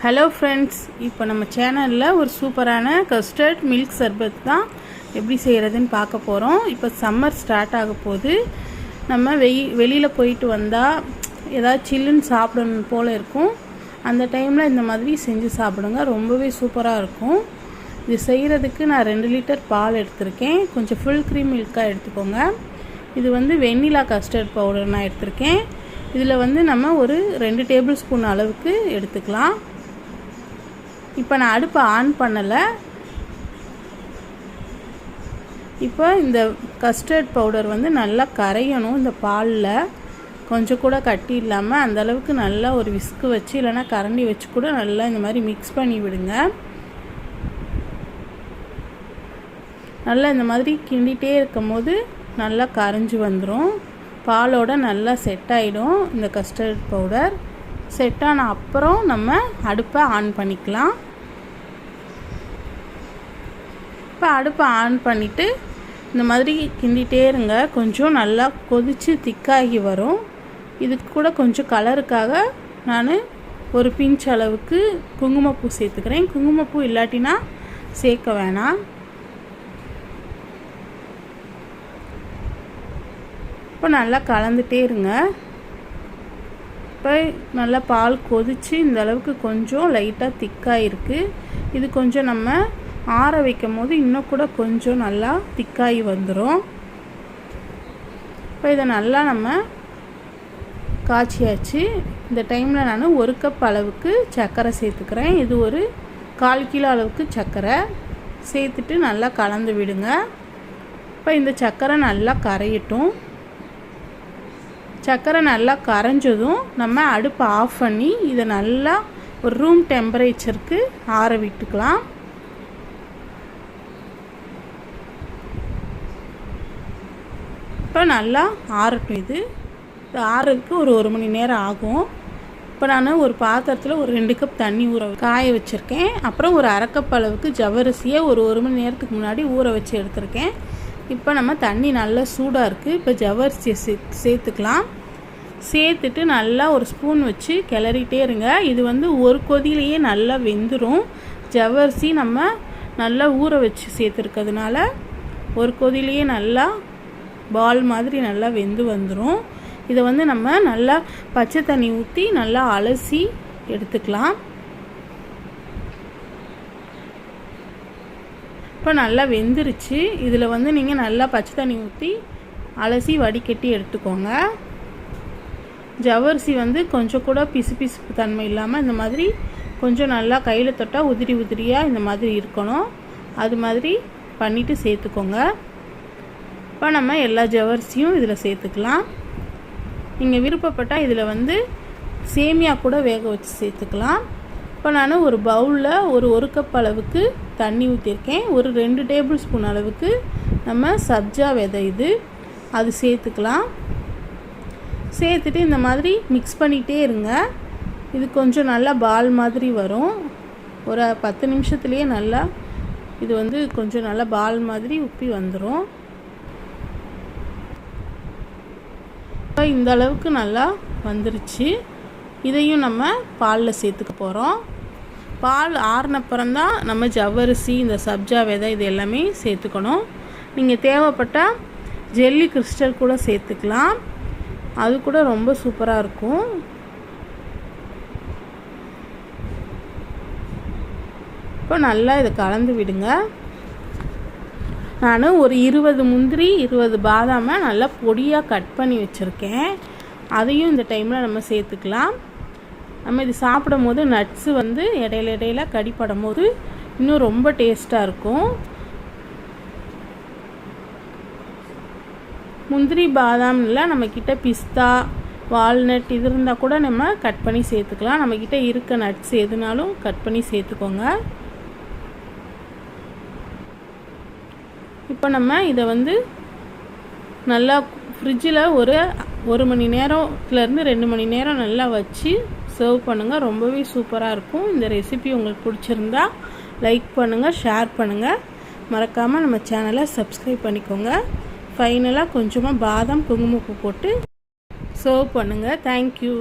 Hello friends இப்போ நம்ம சேனலில் ஒரு சூப்பரான கஸ்டர்ட் மில்க் சர்பத் தான் எப்படி செய்கிறதுன்னு பார்க்க போகிறோம் இப்போ சம்மர் ஸ்டார்ட் ஆக போது நம்ம வெயி வெளியில் போயிட்டு வந்தால் ஏதாவது சில்லுன்னு சாப்பிடணும் போல் இருக்கும். அந்த டைமில் இந்த மாதிரி செஞ்சு சாப்பிடுங்க ரொம்பவே சூப்பராக இருக்கும். இது செய்கிறதுக்கு நான் ரெண்டு லிட்டர் பால் எடுத்திருக்கேன். கொஞ்சம் ஃபுல் க்ரீம் மில்காக எடுத்துக்கோங்க. இது வந்து வெண்ணிலா கஸ்டர்ட் பவுடர் நான் எடுத்திருக்கேன். இதில் வந்து நம்ம ஒரு ரெண்டு டேபிள் ஸ்பூன் அளவுக்கு எடுத்துக்கலாம். இப்போ நான் அடுப்பை ஆன் பண்ணலை. இப்போ இந்த கஸ்டர்ட் பவுடர் வந்து நல்லா கரையணும் இந்த பாலில். கொஞ்சம் கூட கட்டி இல்லாமல் அந்த அளவுக்கு நல்லா ஒரு விஸ்கு வச்சு இல்லைனா கரண்டி வச்சு கூட நல்லா இந்த மாதிரி மிக்ஸ் பண்ணி விடுங்க. நல்லா இந்த மாதிரி கிண்டிகிட்டே இருக்கும் போது நல்லா கரைஞ்சி வந்துடும் பாலோட நல்லா செட் ஆகிடும் இந்த கஸ்டர்ட் பவுடர். செட் ஆன அப்புறம் நம்ம அடுப்பை ஆன் பண்ணிக்கலாம். இப்போ அடுப்பை ஆன் பண்ணிவிட்டு இந்த மாதிரி கிண்டிகிட்டே இருங்க. கொஞ்சம் நல்லா கொதித்து திக்காகி வரும். இதுக்கு கூட கொஞ்சம் கலருக்காக நான் ஒரு பிஞ்ச் அளவுக்கு குங்குமப்பூ சேர்த்துக்கிறேன். குங்குமப்பூ இல்லாட்டினா சேர்க்க வேணாம். இப்போ நல்லா கலந்துகிட்டே இருங்க. இப்போ நல்லா பால் கொதித்து இந்த அளவுக்கு கொஞ்சம் லைட்டாக திக்காக இருக்குது இது கொஞ்சம் நம்ம ஆற வைக்கும் போது இன்னும் கூட கொஞ்சம் நல்லா திக்காகி வந்துடும் இப்போ இதை நல்லா நம்ம காய்ச்சியாச்சு. இந்த டைமில் நான் ஒரு கப் அளவுக்கு சர்க்கரை சேர்த்துக்கிறேன். இது ஒரு கால் கிலோ அளவுக்கு சர்க்கரை. சேர்த்துட்டு நல்லா கலந்து விடுங்க. இப்போ இந்த சர்க்கரை நல்லா கரையட்டும். சர்க்கரை நல்லா கரைஞ்சதும் நம்ம அடுப்பை ஆஃப் பண்ணி இதை நல்லா ஒரு ரூம் டெம்பரேச்சருக்கு ஆற விட்டுக்கலாம். இப்போ நல்லா ஆறட்டும் இது. இது ஆறதுக்கு ஒரு ஒரு மணி நேரம் ஆகும். இப்போ நான் ஒரு பாத்திரத்தில் ஒரு ரெண்டு கப் தண்ணி ஊற காய வச்சுருக்கேன். அப்புறம் ஒரு அரைக்கப் அளவுக்கு ஜவரிசியை ஒரு ஒரு மணி நேரத்துக்கு முன்னாடி ஊற வச்சு எடுத்திருக்கேன். இப்போ நம்ம தண்ணி நல்லா சூடாக இருக்குது இப்போ ஜவரிசி சே சேர்த்துக்கலாம். சேர்த்துட்டு நல்லா ஒரு ஸ்பூன் வச்சு கிளறிட்டே இருங்க. இது வந்து ஒரு கொதியிலேயே நல்லா வெந்துடும் ஜவரிசி நம்ம நல்லா ஊற வச்சு சேர்த்துருக்கிறதுனால ஒரு கொதிலேயே நல்லா பால் மாதிரி நல்லா வெந்து வந்துடும் இதை வந்து நம்ம நல்லா பச்சை தண்ணி ஊற்றி நல்லா அலசி எடுத்துக்கலாம். இப்போ நல்லா வெந்துருச்சு. இதில் வந்து நீங்கள் நல்லா பச்சை தண்ணி ஊற்றி அலசி வடிகட்டி எடுத்துக்கோங்க. ஜவரிசி வந்து கொஞ்சம் கூட பிசு பிசுப்பு தன்மை இல்லாமல் இந்த மாதிரி கொஞ்சம் நல்லா கையில் தொட்டால் உதிரி உதிரியாக இந்த மாதிரி இருக்கணும். அது மாதிரி பண்ணிவிட்டு சேர்த்துக்கோங்க. இப்போ நம்ம எல்லா ஜவரிசியும் இதில் சேர்த்துக்கலாம். நீங்கள் விருப்பப்பட்டால் இதில் வந்து சேமியா கூட வேக வச்சு சேர்த்துக்கலாம். இப்போ நான் ஒரு பவுலில் ஒரு ஒரு கப் அளவுக்கு தண்ணி ஊற்றிருக்கேன் ஒரு ரெண்டு டேபிள் ஸ்பூன் அளவுக்கு நம்ம சப்ஜா விதை இது. அது சேர்த்துக்கலாம். சேர்த்துட்டு இந்த மாதிரி மிக்ஸ் பண்ணிகிட்டே இருங்க. இது கொஞ்சம் நல்லா பால் மாதிரி வரும். ஒரு பத்து நிமிஷத்துலேயே நல்லா இது வந்து கொஞ்சம் நல்லா பால் மாதிரி உப்பி வந்துடும் இப்போ இந்த அளவுக்கு நல்லா வந்துருச்சு. இதையும் நம்ம பாலில் சேர்த்துக்க போகிறோம் பால் ஆறினப்புறம் தான் நம்ம ஜவ்வரிசி இந்த சப்ஜா விதை இது எல்லாமே சேர்த்துக்கணும். நீங்கள் தேவைப்பட்டால் ஜெல்லி கிறிஸ்டல் கூட சேர்த்துக்கலாம். அது கூட ரொம்ப சூப்பராக இருக்கும். இப்போ நல்லா இதை கலந்து விடுங்க. நான் ஒரு இருபது முந்திரி இருபது பாதாமை நல்லா பொடியாக கட் பண்ணி வச்சுருக்கேன். அதையும் இந்த டைமில் நம்ம சேர்த்துக்கலாம். நம்ம இது சாப்பிடும் போது நட்ஸு வந்து இடையில இடையில கடிப்படும் போது இன்னும் ரொம்ப டேஸ்ட்டாக இருக்கும். முந்திரி பாதாம்ல நம்மக்கிட்ட பிஸ்தா வால்நட் இது இருந்தால் கூட நம்ம கட் பண்ணி சேர்த்துக்கலாம். நம்மக்கிட்ட இருக்க நட்ஸ் எதுனாலும் கட் பண்ணி சேர்த்துக்கோங்க. இப்போ நம்ம இதை வந்து நல்லா ஃப்ரிட்ஜில் ஒரு ஒரு மணி நேரத்துலேருந்து ரெண்டு மணி நேரம் நல்லா வச்சு சர்வ் பண்ணுங்கள் ரொம்பவே சூப்பராக இருக்கும். இந்த ரெசிபி உங்களுக்கு பிடிச்சிருந்தா லைக் பண்ணுங்கள் ஷேர் பண்ணுங்கள் மறக்காமல் நம்ம சேனலை சப்ஸ்கிரைப் பண்ணிக்கோங்க. ஃபைனலாக கொஞ்சமாக பாதாம் குங்குமப்பூ போட்டு சர்வ் பண்ணுங்கள் தேங்க்யூ